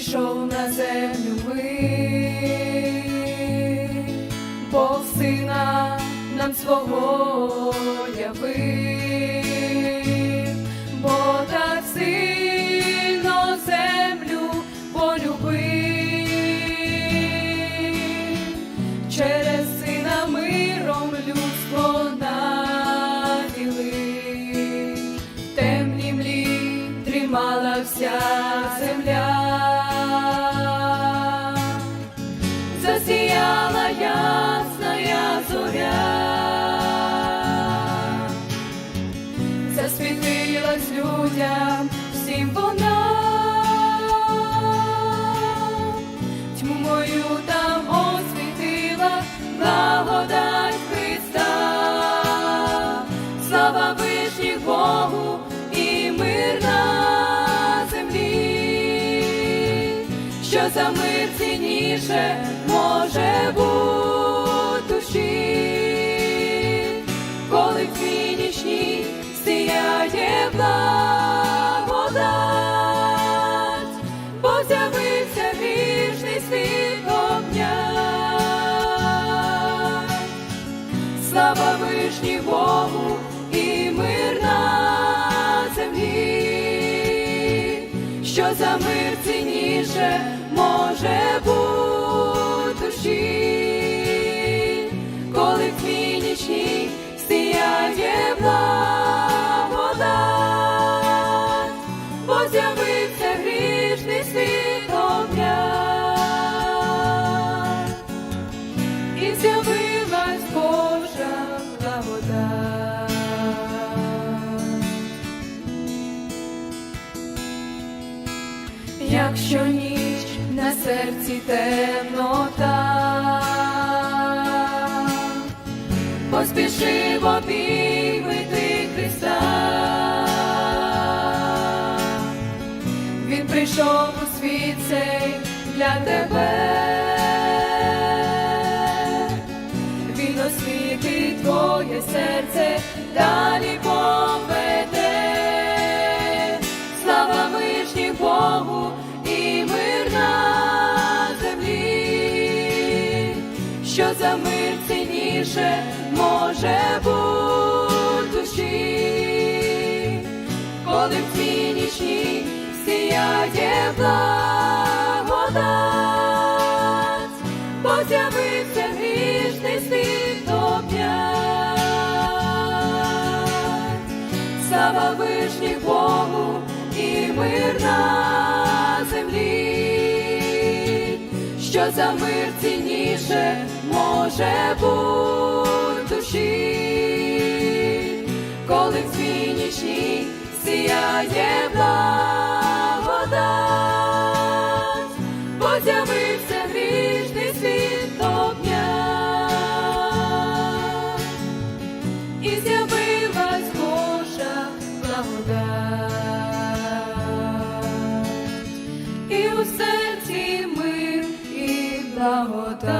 прийшов на землю мир, Бог сина нам свого явив, бо так сильно землю полюбив, через сина миром людство наділив, в темній млі тримала вся земля, засіяла ясная зоря, засвітилась людям всім вона, тьму мою там освітила благодать Христа, слава вишніх Богу і мир на землі, що за мир цінніше може бути душі, коли в твій нічній сіяє благодать, бо з'явився грішний світ обнять. Слава вишні Богу і мир на землі, що за мир цінніше може бути Якщо ніч на серці темнота, поспіши в обійми Христа. Він прийшов у світ цей для тебе. Він освітить твоє серце, далі що за мир цінніше може бути душі, коли в твій нічній сіяє благодать, бо з'явився грішний світ обнять. Слава вишніх Богу і мир що за мир цінніше може бути душі, коли в свій нічній сіяє благодать, бо з'явився грішний світ огня, і з'явилась Божа благодать. та вода.